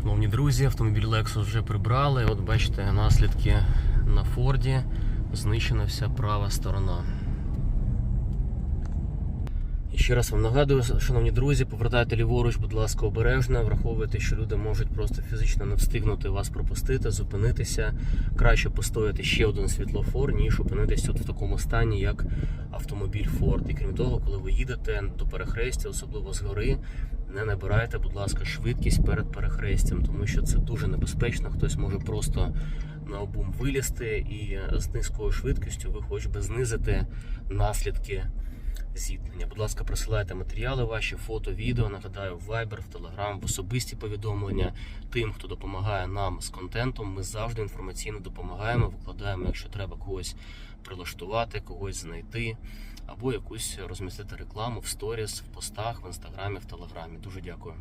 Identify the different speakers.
Speaker 1: Шановні друзі, автомобіль Lexus вже прибрали. От бачите, наслідки на Форді. Знищена вся права сторона. І ще раз вам нагадую, шановні друзі, повертайте ліворуч, будь ласка, обережно. Враховуйте, що люди можуть просто фізично не встигнути вас пропустити, зупинитися. Краще постояти ще один світлофор, ніж опинитися от в такому стані, як автомобіль Ford. І крім того, коли ви їдете до перехрестя, особливо згори, не набирайте, будь ласка, швидкість перед перехрестям, тому що це дуже небезпечно. Хтось може просто на обум вилізти, і з низькою швидкістю ви хоч би знизите наслідки зіткнення. Будь ласка, присилайте матеріали ваші, фото, відео. Нагадаю, в Viber, в Telegram, в особисті повідомлення тим, хто допомагає нам з контентом. Ми завжди інформаційно допомагаємо, викладаємо, якщо треба когось прилаштувати, когось знайти, або якусь розмістити рекламу в сторіс, в постах, в інстаграмі, в телеграмі. Дуже дякую.